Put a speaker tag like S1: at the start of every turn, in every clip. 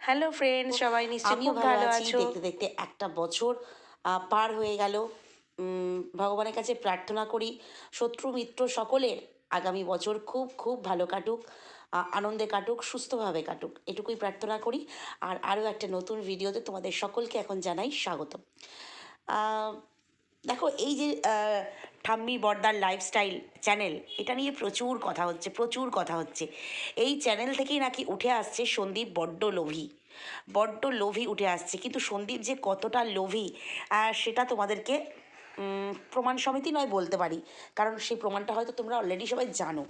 S1: Hello friend সবাই নিশ্চয়ই খুব ভালো
S2: আছি। দেখতে দেখতে একটা বছর পার হয়ে গেল। ভগবানের কাছে প্রার্থনা করি শত্রু মিত্র সকলের আগামী বছর খুব খুব ভালো কাটুক আনন্দে কাটুক সুস্থভাবে কাটুক। এটুকুই প্রার্থনা করি। আর আরও একটা নতুন ভিডিওতে তোমাদের সকলকে এখন জানাই স্বাগত আহ, দেখো এই যে আহ, ঠাম্মি বর্দার লাইফস্টাইল চ্যানেল এটা নিয়ে প্রচুর কথা হচ্ছে, প্রচুর কথা হচ্ছে। এই চ্যানেল থেকেই নাকি উঠে আসছে সন্দীপ বড্ড লোভী। বড্ড লোভী উঠে আসছে। কিন্তু সন্দীপ যে কতটা লোভী সেটা তোমাদেরকে প্রমাণ সমিতি নয় বলতে পারি। কারণ সেই প্রমাণটা হয়তো তোমরা অলরেডি সবাই জানো।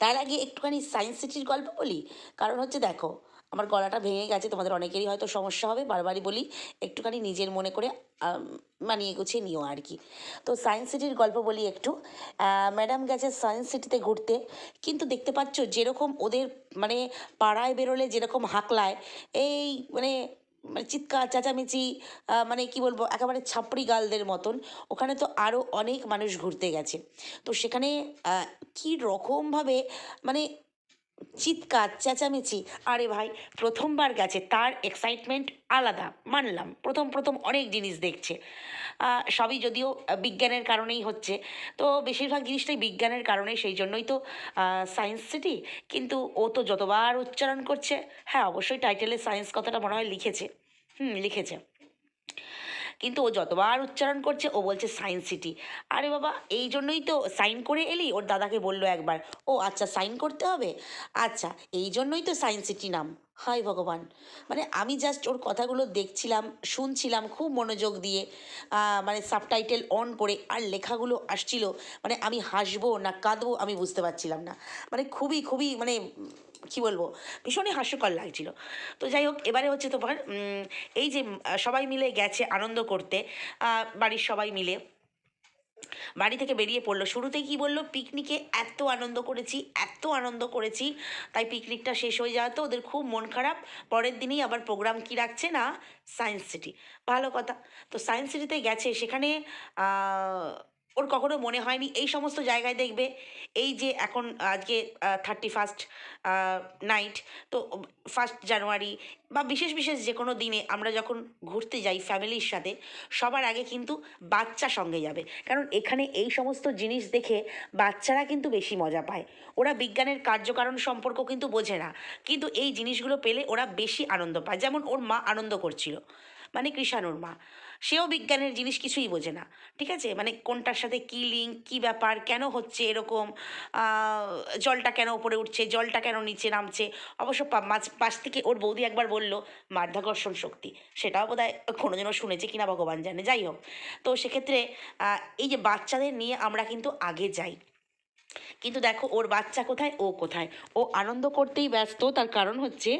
S2: তার আগে একটুখানি সায়েন্স সিটির গল্প বলি। কারণ হচ্ছে দেখো আমার গলাটা ভেঙে গেছে, তোমাদের অনেকেরই হয়তো সমস্যা হবে, বারবারই বলি, একটুখানি নিজের মনে করে মানিয়ে গুছিয়ে নিও আর কি। তো সায়েন্স সিটির গল্প বলি একটু। ম্যাডাম গেছে সায়েন্স সিটিতে ঘুরতে, কিন্তু দেখতে পাচ্ছ যেরকম ওদের মানে পাড়ায় বেরোলে যেরকম হাঁকলায়, এই মানে মানে চিৎকার, চেঁচামেচি মানে কি বলব, একেবারে ছাপড়ি গালদের মতন, ওখানে তো আরও অনেক মানুষ ঘুরতে গেছে। তো সেখানে কী রকমভাবে মানে চিৎকার, চেঁচামেচি। আরে ভাই, প্রথমবার গেছে, তার এক্সাইটমেন্ট আলাদা, মানলাম। প্রথম প্রথম অনেক জিনিস দেখছে। সবই যদিও বিজ্ঞানের কারণেই হচ্ছে। তো বেশিরভাগ জিনিসটাই বিজ্ঞানের কারণে, সেই জন্যই তো সায়েন্স সিটি কিন্তু ও তো যতবার উচ্চারণ করছে হ্যাঁ অবশ্যই টাইটেলে সায়েন্স কথাটা মনে হয় লিখেছে। হুম, লিখেছে। কিন্তু ও যতবার উচ্চারণ করছে, ও বলছে সায়েন্স সিটি। আরে বাবা, এই জন্যই তো সাইন করে এলি? ওর দাদাকে বলল একবার। ও আচ্ছা সাইন করতে হবে? আচ্ছা এই জন্যই তো সায়েন্স সিটি নাম। হায় ভগবান। মানে আমি জাস্ট ওর কথাগুলো দেখছিলাম, শুনছিলাম খুব মনোযোগ দিয়ে মানে সাবটাইটেল অন করে, আর লেখাগুলো আসছিল। মানে আমি হাসবো না কাঁদবো আমি বুঝতে পারছিলাম না। মানে খুবই খুবই মানে কি বলব? ভীষণই হাস্যকর লাগছিল। তো যাই হোক, এবারে হচ্ছে তোমার এই যে সবাই মিলে গেছে আনন্দ করতে বাড়ির সবাই মিলে। বাড়ি থেকে বেরিয়ে পড়ল। শুরুতেই কি বলল? পিকনিকে এত আনন্দ করেছি, এত আনন্দ করেছি। তাই পিকনিকটা শেষ হয়ে যাওয়া তো ওদের খুব মন খারাপ। পরের দিনই আবার প্রোগ্রাম কি রাখছে না? Science city. ভালো কথা। তো সায়েন্স সিটিতে গেছে। সেখানে ওর কখনো মনে হয়নি। এই সমস্ত জায়গায় দেখবে এই যে এখন আজকে থার্টি ফার্স্ট নাইট তো ফার্স্ট জানুয়ারি বা বিশেষ বিশেষ যে কোনো দিনে আমরা যখন ঘুরতে যাই ফ্যামিলির সাথে, সবার আগে কিন্তু বাচ্চা সঙ্গে যাবে। কারণ এখানে এই সমস্ত জিনিস দেখে বাচ্চারা কিন্তু বেশি মজা পায়। ওরা বিজ্ঞানের কার্যকারণ সম্পর্ক কিন্তু বোঝে না। কিন্তু এই জিনিসগুলো পেলে ওরা বেশি আনন্দ পায়। যেমন ওর মা আনন্দ করছিল। মানে কৃষাণুর মা। সেও বিজ্ঞানের জিনিস কিছুই বোঝে না, ঠিক আছে? মানে কোনটার সাথে কী লিঙ্ক কী ব্যাপার, কেন হচ্ছে এরকম? জলটা কেন উপরে উঠছে, জলটা কেন নিচে নামছে? অবশ্য মাঝ পাশ থেকে ওর বৌদি একবার বলল, মাধ্যাকর্ষণ শক্তি। সেটাও বোধ হয় কোনো কোনোদিনও শুনেছে কিনা ভগবান জানে। যাই হোক, তো সেক্ষেত্রে এই যে বাচ্চাদের নিয়ে আমরা কিন্তু আগে যাই। কিন্তু দেখো, ওর বাচ্চা কোথায়, ও কোথায়? ও আনন্দ করতেই ব্যস্ত, তার কারণ হচ্ছে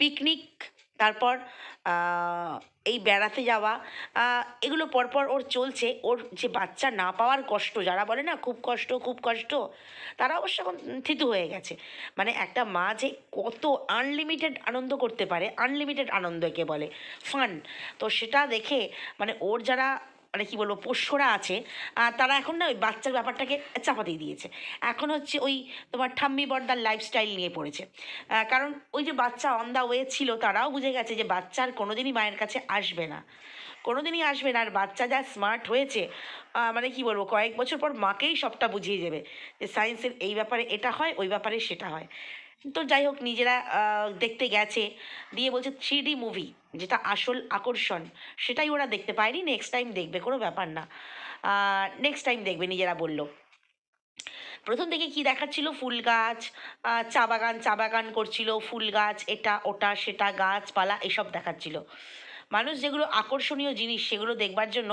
S2: পিকনিক তারপর এই বেড়াতে যাওয়া এগুলো পরপর ওর চলছে। ওর যে বাচ্চা না পাওয়ার কষ্ট, যারা বলে না, খুব কষ্ট খুব কষ্ট, তারা অবশ্য এখন থিতু হয়ে গেছে। মানে একটা মা যে কত আনলিমিটেড আনন্দ করতে পারে আনলিমিটেড আনন্দ একে বলে ফান তো সেটা দেখে মানে ওর যারা মানে কি বলব, পোষ্যরা আছে তারা এখন না ওই বাচ্চার ব্যাপারটাকে চাপা দিয়ে দিয়েছে। এখন হচ্ছে ওই তোমার ঠাম্মি বর্দার লাইফস্টাইল নিয়ে পড়েছে। কারণ ওই যে বাচ্চা অন দ্য ওয়ে ছিল, তারাও বুঝে গেছে যে বাচ্চার কোনোদিনই মায়ের কাছে আসবে না। কোনোদিনই আসবে না, আর বাচ্চা যা স্মার্ট হয়েছে মানে কি বলব, কয়েক বছর পর মাকেই সবটা বুঝিয়ে যাবে যে সায়েন্সের এই ব্যাপারে এটা হয়, ওই ব্যাপারে সেটা হয়। তো যাই হোক, নিজেরা দেখতে গেছে। দিয়ে বলছে থ্রি মুভি যেটা আসল আকর্ষণ, সেটাই ওরা দেখতে পায়নি। নেক্সট টাইম দেখবে, কোনো ব্যাপার না। নেক্সট টাইম দেখবে, নিজেরা বলল। প্রথম থেকে কি দেখাচ্ছিল? ফুল গাছ চা বাগান চা বাগান করছিল, ফুল গাছ, এটা, ওটা, সেটা, গাছপালা, এসব দেখাচ্ছিল। মানুষ যেগুলো আকর্ষণীয় জিনিস সেগুলো দেখবার জন্য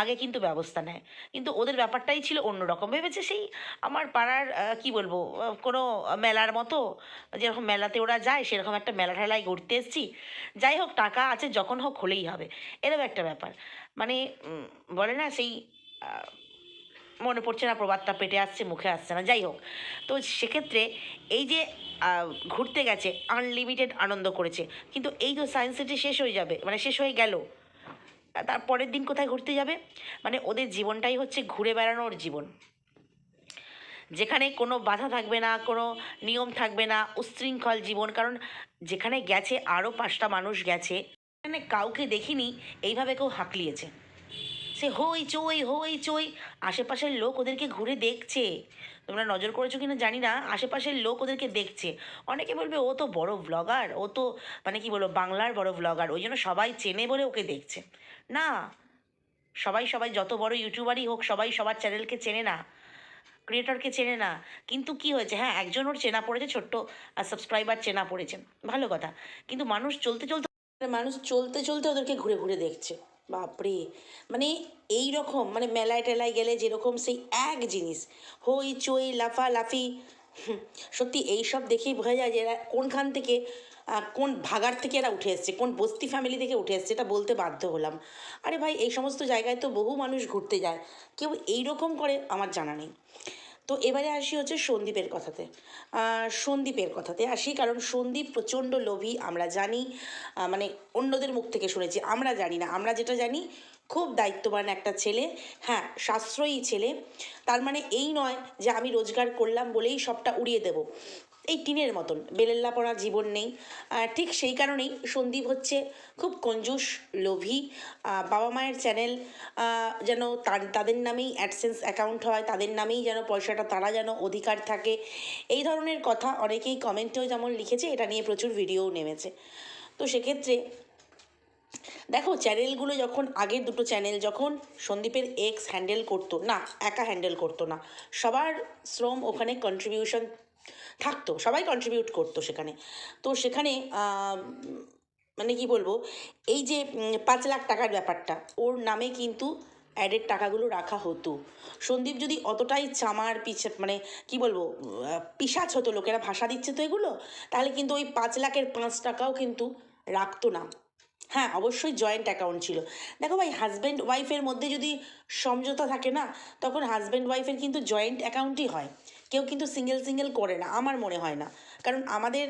S2: আগে কিন্তু ব্যবস্থা নেয়। কিন্তু ওদের ব্যাপারটাই ছিল অন্যরকম। ভেবেছে সেই আমার পাড়ার কি বলব কোনো মেলার মতো, যেরকম মেলাতে ওরা যায়, সেরকম একটা মেলা ঠেলায় ঘুরতে এসেছি। যাই হোক, টাকা আছে, যখন হোক হলেই হবে। এরকম একটা ব্যাপার। মানে বলে না, সেই মনে পড়ছে না, প্রবাদটা পেটে আসছে, মুখে আসছে না। যাই হোক, তো সেক্ষেত্রে এই যে ঘুরতে গেছে আনলিমিটেড আনন্দ করেছে, কিন্তু এই তো সায়েন্স সিটি শেষ হয়ে যাবে মানে শেষ হয়ে গেল। তার পরের দিন কোথায় ঘুরতে যাবে? মানে ওদের জীবনটাই হচ্ছে ঘুরে বেড়ানোর জীবন। যেখানে কোনো বাধা থাকবে না, কোনো নিয়ম থাকবে না উচ্ছৃঙ্খল জীবন, কারণ যেখানে গেছে আরও পাঁচটা মানুষ গেছে, সেখানে কাউকে দেখিনি, এইভাবে কেউ হাঁকলিয়েছে সে হই চই হই চই। আশেপাশের লোক ওদেরকে ঘুরে দেখছে। তোমরা নজর করেছ কিনা জানি না, আশেপাশের লোক ওদেরকে দেখছে। অনেকে বলবে, ও তো বড় ব্লগার ও তো মানে কি বলব, বাংলার বড় ব্লগার ওই জন্য সবাই চেনে বলে ওকে দেখছে। না, সবাই সবাই যত বড় ইউটিউবারই হোক, সবাই সবার চ্যানেলকে চেনে না ক্রিয়েটরকে চেনে না। কিন্তু কি হয়েছে হ্যাঁ একজন ওর চেনা পড়েছে, ছোট্ট সাবস্ক্রাইবার চেনা পড়েছেন ভালো কথা। কিন্তু মানুষ চলতে চলতে, মানুষ চলতে চলতে ওদেরকে ঘুরে ঘুরে দেখছে। বাপরে। মানে এই রকম মানে মেলায় টেলায় গেলে যেরকম সেই এক জিনিস হই চই লাফা লাফি হুম, সত্যি এই সব দেখেই বোঝা যায় যে এরা কোনখান থেকে কোন ভাগার থেকে এরা উঠে এসছে কোন বস্তি ফ্যামিলি থেকে উঠে এসছে এটা বলতে বাধ্য হলাম। আরে ভাই এই সমস্ত জায়গায় তো বহু মানুষ ঘুরতে যায় কেউ এই রকম করে আমার জানা নেই। তো এবারে আসি হচ্ছে সন্দীপের কথাতে। সন্দীপের কথাতে আসি কারণ সন্দীপ প্রচণ্ড লোভী, আমরা জানি মানে অন্যদের মুখ থেকে শুনেছি, আমরা জানি না, আমরা যেটা জানি খুব দায়িত্ববান একটা ছেলে হ্যাঁ সাশ্রয়ী ছেলে। তার মানে এই নয় যে আমি রোজগার করলাম বলেই সবটা উড়িয়ে দেব। এই টিনের মতন। বেলেল্লা পড়া জীবন নেই। ঠিক সেই কারণেই সন্দীপ হচ্ছে খুব কঞ্জুস, লোভী। বাবা মায়ের চ্যানেল যেন তাদের নামেই অ্যাডসেন্স অ্যাকাউন্ট হয়, তাদের নামেই যেন পয়সাটা, তারা যেন অধিকার থাকে। এই ধরনের কথা অনেকেই কমেন্টেও যেমন লিখেছে, এটা নিয়ে প্রচুর ভিডিওও নেমেছে। তো সেক্ষেত্রে দেখো, চ্যানেলগুলো যখন আগের দুটো চ্যানেল, যখন সন্দীপের এক্স হ্যান্ডেল করতো, না, একা হ্যান্ডেল করতো না, সবার শ্রম ওখানে কন্ট্রিবিউশন থাকতো, সবাই কন্ট্রিবিউট করতো সেখানে। তো সেখানে মানে কি বলব, এই যে পাঁচ লাখ টাকার ব্যাপারটা, ওর নামে কিন্তু অ্যাডের টাকাগুলো রাখা হতো। সন্দীপ যদি অতটাই চামার পিছা মানে কি বলব পিশাচ হতো, লোকেরা ভাষা দিচ্ছে তো এগুলো, তাহলে কিন্তু ওই পাঁচ লাখের পাঁচ টাকাও কিন্তু রাখতো না। হ্যাঁ অবশ্যই জয়েন্ট অ্যাকাউন্ট ছিল। দেখো ভাই হাজব্যান্ড ওয়াইফের মধ্যে যদি সমঝোতা থাকে না, তখন হাজব্যান্ড ওয়াইফের কিন্তু জয়েন্ট অ্যাকাউন্টই হয়। কেউ কিন্তু সিঙ্গেল সিঙ্গেল করে না, আমার মনে হয় না। কারণ আমাদের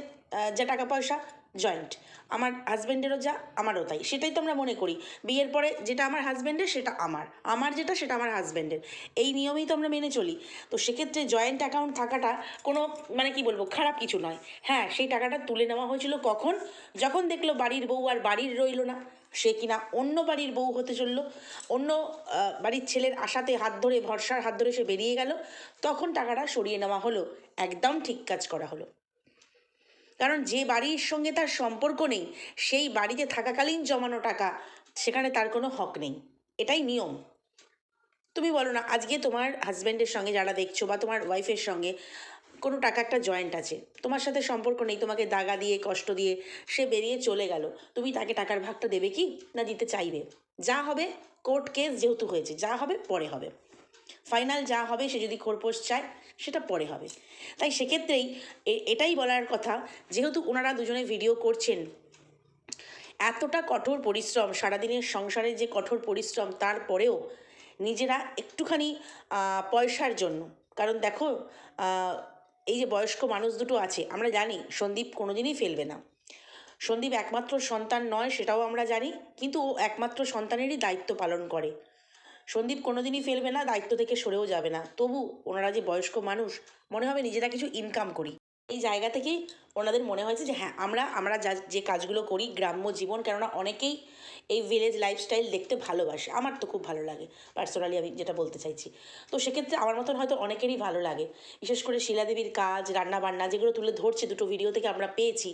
S2: যা টাকা পয়সা জয়েন্ট আমার হাজব্যান্ডেরও যা, আমারও তাই। সেটাই তো আমরা মনে করি। বিয়ের পরে যেটা আমার হাজব্যান্ডের সেটা আমার। আমার যেটা, সেটা আমার হাজব্যান্ডের এই নিয়মেই তো আমরা মেনে চলি। তো সেক্ষেত্রে জয়েন্ট অ্যাকাউন্ট থাকাটা কোনো মানে কি বলব, খারাপ কিছু নয়। হ্যাঁ সেই টাকাটা তুলে নেওয়া হয়েছিল কখন? যখন দেখল বাড়ির বউ আর বাড়ির রইল না। সে কিনা অন্য বাড়ির বউ হতে চলল, অন্য বাড়ির ছেলের আশাতে হাত ধরে, ভরসার হাত ধরে সে বেরিয়ে গেল, তখন টাকাটা সরিয়ে নেওয়া হলো, একদম ঠিক কাজ করা হলো। কারণ যে বাড়ির সঙ্গে তার সম্পর্ক নেই, সেই বাড়িতে থাকাকালীন জমানো টাকা, সেখানে তার কোনো হক নেই। এটাই নিয়ম। তুমি বলো না, আজকে তোমার হাজব্যান্ডের সঙ্গে যারা দেখছ বা তোমার ওয়াইফের সঙ্গে কোনো টাকা, একটা জয়েন্ট আছে। তোমার সাথে সম্পর্ক নেই, তোমাকে দাগা দিয়ে, কষ্ট দিয়ে সে বেরিয়ে চলে গেল। তুমি তাকে টাকার ভাগটা দেবে কি? না দিতে চাইবে। যা হবে কোর্ট কেস যেহেতু হয়েছে, যা হবে পরে হবে। ফাইনাল যা হবে, সে যদি খোরপোশ চায়, সেটা পরে হবে। তাই সেক্ষেত্রেই এটাই বলার কথা, যেহেতু ওনারা দুজনে ভিডিও করছেন, এতটা কঠোর পরিশ্রম, সারাদিনের সংসারের যে কঠোর পরিশ্রম তারপরেও নিজেরা একটুখানি পয়সার জন্য। কারণ দেখো এই যে বয়স্ক মানুষ দুটো আছে, আমরা জানি সন্দীপ কোনো দিনই ফেলবে না। সন্দীপ একমাত্র সন্তান নয়, সেটাও আমরা জানি, কিন্তু ও একমাত্র সন্তানেরই দায়িত্ব পালন করে। সন্দীপ কোনোদিনই ফেলবে না, দায়িত্ব থেকে সরেও যাবে না। তবু ওনারা যে বয়স্ক মানুষ, মনে হবে নিজেরা কিছু ইনকাম করি। এই জায়গা থেকেই ওনাদের মনে হয়েছে যে হ্যাঁ আমরা আমরা যা, যে কাজগুলো করি গ্রাম্য জীবন, কেননা অনেকেই এই ভিলেজ লাইফস্টাইল দেখতে ভালোবাসে। আমার তো খুব ভালো লাগে পার্সোনালি আমি যেটা বলতে চাইছি। তো সেক্ষেত্রে আমার মতন হয়তো অনেকেরই ভালো লাগে। বিশেষ করে শিলাদেবীর কাজ রান্না বান্না যেগুলো তুলে ধরছে, দুটো ভিডিও থেকে আমরা পেয়েছি।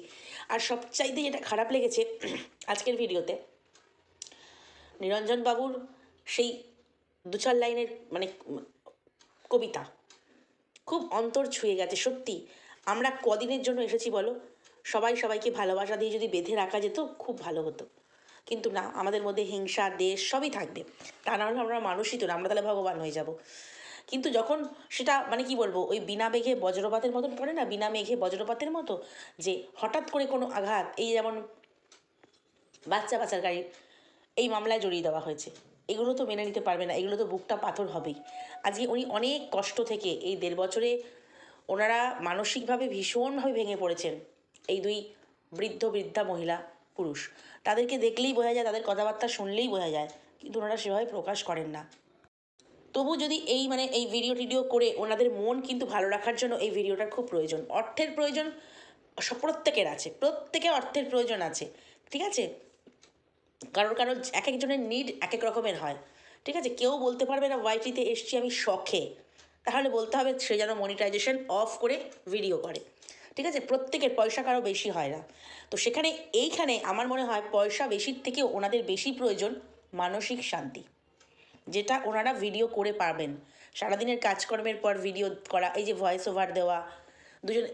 S2: আর সবচাইতে যেটা খারাপ লেগেছে আজকের ভিডিওতে নিরঞ্জন বাবুর সেই দু চার লাইনের মানে কবিতা, খুব অন্তর ছুঁয়ে গেছে, সত্যি। আমরা কদিনের জন্য এসেছি বলো? সবাই সবাইকে ভালোবাসা দিয়ে যদি বেঁধে রাখা যেত, খুব ভালো হতো। কিন্তু না, আমাদের মধ্যে হিংসা, দেশ সবই থাকবে। তা না হলে আমরা মানুষই তো না, আমরা তাহলে ভগবান হয়ে যাব। কিন্তু যখন সেটা মানে কি বলব, ওই বিনা মেঘে বজ্রপাতের মতন পড়ে না, বিনা মেঘে বজ্রপাতের মতো, যে হঠাৎ করে কোনো আঘাত, এই যেমন বাচ্চা গাড়ি, এই মামলায় জড়িয়ে দেওয়া হয়েছে। এগুলো তো মেনে নিতে পারবে না, এগুলো তো বুকটা পাথর হবেই। আজকে উনি অনেক কষ্ট থেকে এই দেড় বছরে ওনারা মানসিকভাবে ভীষণভাবে ভেঙে পড়েছেন এই দুই বৃদ্ধ, বৃদ্ধা মহিলা, পুরুষ। তাদেরকে দেখলেই বোঝা যায়, তাদের কথাবার্তা শুনলেই বোঝা যায়, কিন্তু ওনারা সেভাবে প্রকাশ করেন না। তবু যদি এই মানে এই ভিডিও টিডিও করে ওনাদের মন কিন্তু ভালো রাখার জন্য এই ভিডিওটার খুব প্রয়োজন। অর্থের প্রয়োজন প্রত্যেকের আছে, প্রত্যেকে অর্থের প্রয়োজন আছে, ঠিক আছে? কারোর কারোর এক একজনের নিড এক এক রকমের হয়, ঠিক আছে? কেউ বলতে পারবে না, ওয়াইটিতে এসছি, আমি শখে। তাহলে বলতে হবে সে যেন মনিটাইজেশন অফ করে ভিডিও করে। ঠিক আছে? প্রত্যেকের পয়সা কারও বেশি হয় না। তো সেখানে এইখানে আমার মনে হয় পয়সা বেশির থেকে ওনাদের বেশি প্রয়োজন মানসিক শান্তি। যেটা ওনারা ভিডিও করে পারবেন। সারাদিনের কাজকর্মের পর ভিডিও করা, এই যে ভয়েস ওভার দেওয়া, দুজন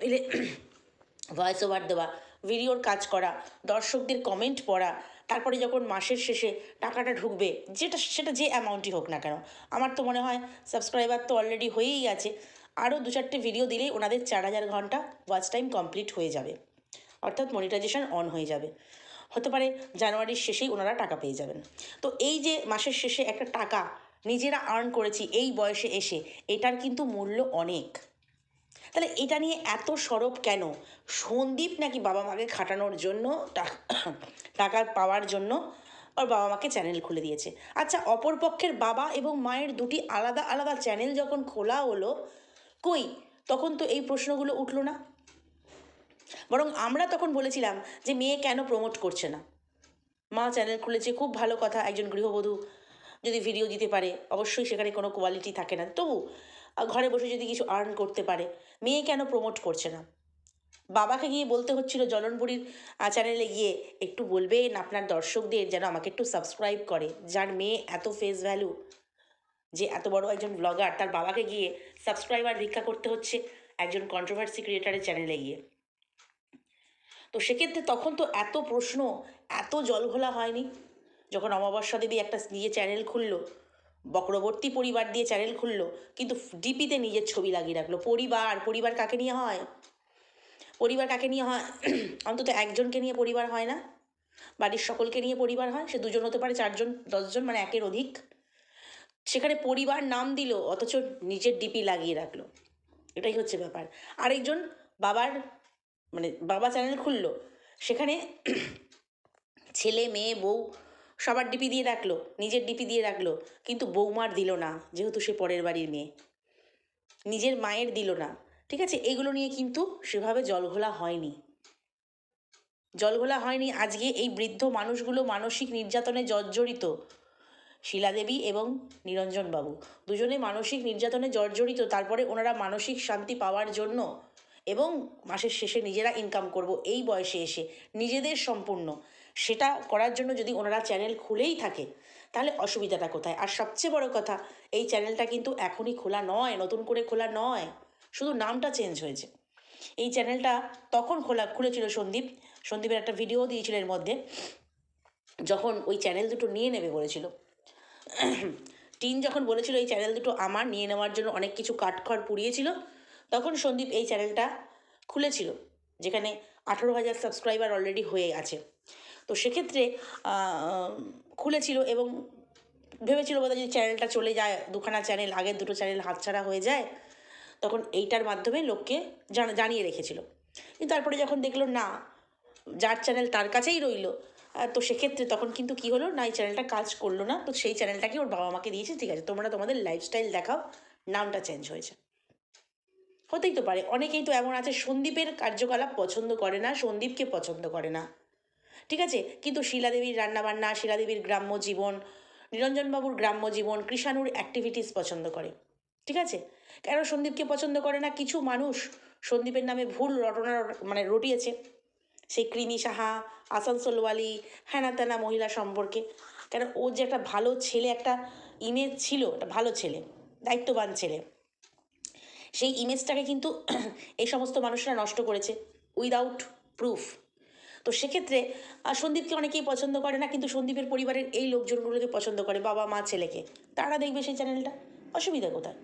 S2: ভয়েস ওভার দেওয়া ভিডিওর কাজ করা, দর্শকদের কমেন্ট পড়া তারপরে যখন মাসের শেষে টাকাটা ঢুকবে, যেটা, সেটা যে অ্যামাউন্টই হোক না কেন, আমার তো মনে হয় সাবস্ক্রাইবার তো অলরেডি হয়েই আছে। আরও দু চারটে ভিডিও দিলেই ওনাদের চার হাজার ঘণ্টা ওয়াচ টাইম কমপ্লিট হয়ে যাবে। অর্থাৎ মনিটাইজেশন অন হয়ে যাবে। হতে পারে জানুয়ারির শেষেই ওনারা টাকা পেয়ে যাবেন। তো এই যে মাসের শেষে একটা টাকা নিজেরা আর্ন করেছি, এই বয়সে এসে, এটার কিন্তু মূল্য অনেক। তাহলে এটা নিয়ে এত সরব কেন? সন্দীপ নাকি বাবা মাকে খাটানোর জন্য টাকা পাওয়ার জন্য ওর বাবা মাকে চ্যানেল খুলে দিয়েছে। আচ্ছা অপরপক্ষের বাবা এবং মায়ের দুটি আলাদা আলাদা চ্যানেল যখন খোলা হলো, কই? তখন তো এই প্রশ্নগুলো উঠল না। বরং আমরা তখন বলেছিলাম যে মেয়ে কেন প্রমোট করছে না। মা চ্যানেল খুলেছে, খুব ভালো কথা, একজন গৃহবধূ যদি ভিডিও দিতে পারে, অবশ্যই সেখানে কোনো কোয়ালিটি থাকে না। তবু ঘরে বসে যদি কিছু আর্ন করতে পারে। মেয়ে কেন প্রমোট করছে না? বাবাকে গিয়ে বলতে হচ্ছিল জলনপুরীর চ্যানেলে গিয়ে একটু বলবেন আপনার দর্শকদের যেন আমাকে একটু সাবস্ক্রাইব করে, যার মেয়ে এত ফেস ভ্যালু যে এত বড় একজন ব্লগার তার বাবাকে গিয়ে সাবস্ক্রাইবার ভিক্ষা করতে হচ্ছে একজন কন্ট্রোভার্সি ক্রিয়েটারের চ্যানেলে গিয়ে। তো সেক্ষেত্রে তখন তো এত প্রশ্ন, এত জলঘোলা হয়নি? যখন অমাবস্যা দেবী একটা নিজে চ্যানেল খুললো বক্রবর্তী পরিবার দিয়ে চ্যানেল খুললো, কিন্তু ডিপিতে নিজের ছবি লাগিয়ে রাখল। পরিবার পরিবার কাকে নিয়ে হয়? পরিবার কাকে নিয়ে হয়? অন্তত একজনকে নিয়ে পরিবার হয় না? বাড়ির সকলকে নিয়ে পরিবার হয়? সে দুজন হতে পারে, চারজন, দশজন মানে একের অধিক। সেখানে পরিবার নাম দিল, অথচ নিজের ডিপি লাগিয়ে রাখল। এটাই হচ্ছে ব্যাপার। আরেকজন বাবার মানে বাবা চ্যানেল খুললো, সেখানে ছেলে, মেয়ে, বউ সবার ডিপি দিয়ে রাখল, নিজের ডিপি দিয়ে রাখল, কিন্তু বৌমার দিল না, যেহেতু সে পরের বাড়ির মেয়ে। নিজের মায়ের দিল না, ঠিক আছে? এগুলো নিয়ে কিন্তু সেভাবে জলঘোলা হয়নি। জলঘোলা হয়নি। আজকে এই বৃদ্ধ মানুষগুলো মানসিক নির্যাতনে জর্জরিত। শিলাদেবী এবং নিরঞ্জনবাবু দুজনে মানসিক নির্যাতনে জর্জরিত, তারপরে ওনারা মানসিক শান্তি পাওয়ার জন্য এবং মাসের শেষে নিজেরা ইনকাম করব, এই বয়সে এসে নিজেদের সম্পূর্ণ। সেটা করার জন্য যদি ওনারা চ্যানেল খুলেই থাকে, তাহলে অসুবিধাটা কোথায়? আর সবচেয়ে বড় কথা, এই চ্যানেলটা কিন্তু এখনই খোলা নয়, নতুন করে খোলা নয়, শুধু নামটা চেঞ্জ হয়েছে। এই চ্যানেলটা তখন খোলা, খুলেছিল সন্দীপ। সন্দীপের একটা ভিডিও দিয়েছিল এর মধ্যে, যখন ওই চ্যানেল দুটো নিয়ে নেবে বলেছিল। টিন যখন বলেছিল এই চ্যানেল দুটো আমার, নিয়ে নেওয়ার জন্য অনেক কিছু কাঠখড় পুড়িয়েছিল, তখন সন্দীপ এই চ্যানেলটা খুলেছিল, যেখানে আঠেরো হাজার সাবস্ক্রাইবার অলরেডি হয়ে আছে। তো সেক্ষেত্রে খুলেছিল এবং ভেবেছিল বোধহয় যদি চ্যানেলটা চলে যায়, দুখানা চ্যানেল, আগের দুটো চ্যানেল হাতছাড়া হয়ে যায়, তখন এইটার মাধ্যমে লোককে জানা- জানিয়ে রেখেছিল। কিন্তু তারপরে যখন দেখল না, যার চ্যানেল তার কাছেই রইল তো সেক্ষেত্রে তখন কিন্তু কি হলো, না, এই চ্যানেলটা কাজ করল না, তো সেই চ্যানেলটাকে ওর বাবা মাকে দিয়েছে, ঠিক আছে, তোমরা তোমাদের লাইফস্টাইল দেখাও, নামটা চেঞ্জ হয়েছে। হতেই তো পারে, অনেকেই তো এমন আছে, সন্দীপের কার্যকলাপ পছন্দ করে না, সন্দীপকে পছন্দ করে না। ঠিক আছে? কিন্তু শিলাদেবীর রান্নাবান্না, শিলাদেবীর গ্রাম্য জীবন, নিরঞ্জনবাবুর গ্রাম্য জীবন, কৃষাণুর অ্যাক্টিভিটিস পছন্দ করে। ঠিক আছে? কেন সন্দীপকে পছন্দ করে না? কিছু মানুষ সন্দীপের নামে ভুল রটনা মানে রটিয়েছে। সেই কৃমি সাহা আসানসোলওয়ালি হ্যানা ত্যানা মহিলা সম্পর্কে। কেন ও যে একটা ভালো ছেলে, একটা ইমেজ ছিল, একটা ভালো ছেলে, দায়িত্ববান ছেলে। সেই ইমেজটাকে কিন্তু এই সমস্ত মানুষরা নষ্ট করেছে। উইদাউট প্রুফ তো সেক্ষেত্রে সন্দীপকে অনেকেই পছন্দ করে না, কিন্তু সন্দীপের পরিবারের এই লোকজনগুলোকে পছন্দ করে বাবা, মা, ছেলেকে। তারা দেখবে সেই চ্যানেলটা। অসুবিধা কোথায়?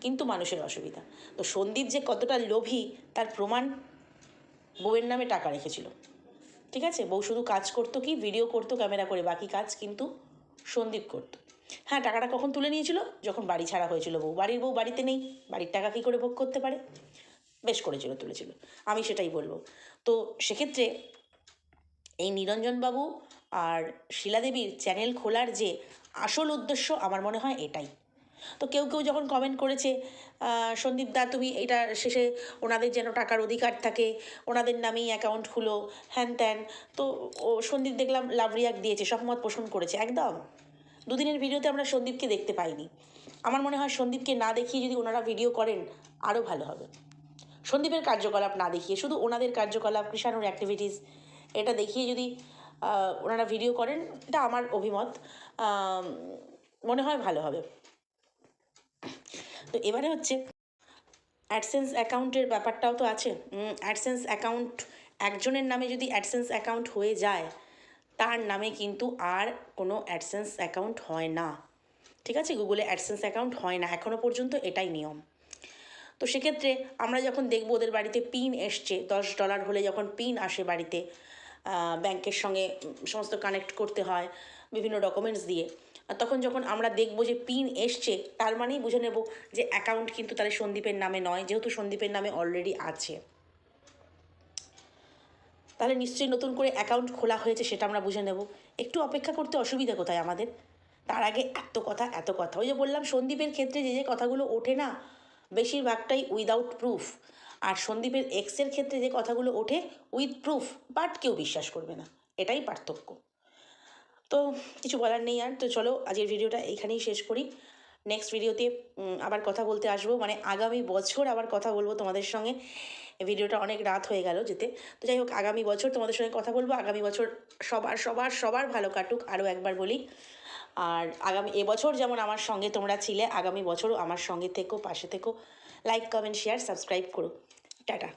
S2: কিন্তু মানুষের অসুবিধা। তো সন্দীপ যে কতটা লোভী, তার প্রমাণ বউয়ের নামে টাকা রেখেছিল। ঠিক আছে? বউ শুধু কাজ করতো কি ভিডিও করতো ক্যামেরা করে বাকি কাজ কিন্তু সন্দীপ করতো। হ্যাঁ টাকাটা কখন তুলে নিয়েছিল? যখন বাড়ি ছাড়া হয়েছিল বউ। বাড়ির বউ বাড়িতে নেই, বাড়ির টাকা কী করে ভোগ করতে পারে? বেশ করেছিল, তুলেছিল। আমি সেটাই বলব। তো সেক্ষেত্রে এই নিরঞ্জনবাবু আর শিলাদেবীর চ্যানেল খোলার যে আসল উদ্দেশ্য, আমার মনে হয় এটাই। তো কেউ কেউ যখন কমেন্ট করেছে সন্দীপ দা, তুমি এটা শেষে ওনাদের যেন টাকার অধিকার থাকে, ওনাদের নামেই অ্যাকাউন্ট খুলো, হ্যান ত্যান, তো ও সন্দীপ দেখলাম লাভ রিয়াক্ট দিয়েছে, সহমত পোষণ করেছে, একদম। দুদিনের ভিডিওতে আমরা সন্দীপকে দেখতে পাইনি। আমার মনে হয় সন্দীপকে না দেখিয়ে যদি ওনারা ভিডিও করেন আরও ভালো হবে। সন্দীপের কার্যকলাপ না দেখিয়ে, শুধু ওনাদের কার্যকলাপ, কৃষাণুর অ্যাক্টিভিটিস এটা দেখিয়ে যদি ওনারা ভিডিও করেন, এটা আমার অভিমত। মনে হয় ভালো হবে। তো এবারে হচ্ছে অ্যাডসেন্স অ্যাকাউন্টের ব্যাপারটাও তো আছে। অ্যাডসেন্স অ্যাকাউন্ট, একজনের নামে যদি অ্যাডসেন্স অ্যাকাউন্ট হয়ে যায়, তার নামে কিন্তু আর কোনো অ্যাডসেন্স অ্যাকাউন্ট হয় না। ঠিক আছে? গুগলে অ্যাডসেন্স অ্যাকাউন্ট হয় না। এখনও পর্যন্ত এটাই নিয়ম। তো সেক্ষেত্রে আমরা যখন দেখব ওদের বাড়িতে পিন এসছে, দশ ডলার হলে যখন পিন আসে বাড়িতে ব্যাংকের সঙ্গে সমস্ত কানেক্ট করতে হয়, বিভিন্ন ডকুমেন্টস দিয়ে। তখন যখন আমরা দেখব যে পিন এসছে, তার মানেই বুঝে নেব যে অ্যাকাউন্ট কিন্তু তাহলে সন্দীপের নামে নয়, যেহেতু সন্দীপের নামে অলরেডি আছে। তাহলে নিশ্চয়ই নতুন করে অ্যাকাউন্ট খোলা হয়েছে সেটা আমরা বুঝে নেব। একটু অপেক্ষা করতে অসুবিধা কোথায় আমাদের? তার আগে এত কথা এত কথা। ওই যে বললাম, সন্দীপের ক্ষেত্রে যে যে কথাগুলো ওঠে না, বেশিরভাগটাই উইদাউট প্রুফ আর সন্দীপের এক্সের ক্ষেত্রে যে কথাগুলো ওঠে উইথ প্রুফ বাট কেউ বিশ্বাস করবে না। এটাই পার্থক্য। তো কিছু বলার নেই আর। তো চলো, আজকের ভিডিওটা এইখানেই শেষ করি। নেক্সট ভিডিওতে আবার কথা বলতে আসব। মানে আগামী বছর আবার কথা বলব তোমাদের সঙ্গে। ভিডিওটা অনেক রাত হয়ে গেল যেতে। তো যাই হোক, আগামী বছর তোমাদের সঙ্গে কথা বলব। আগামী বছর সবার সবার সবার ভালো কাটুক, আরও একবার বলি। আর আগামী এবছর যেমন আমার সঙ্গে তোমরা ছিলে, আগামী বছরও আমার সঙ্গে থেকো, পাশে থেকো। লাইক কমেন্ট শেয়ার সাবস্ক্রাইব করো। টাটা।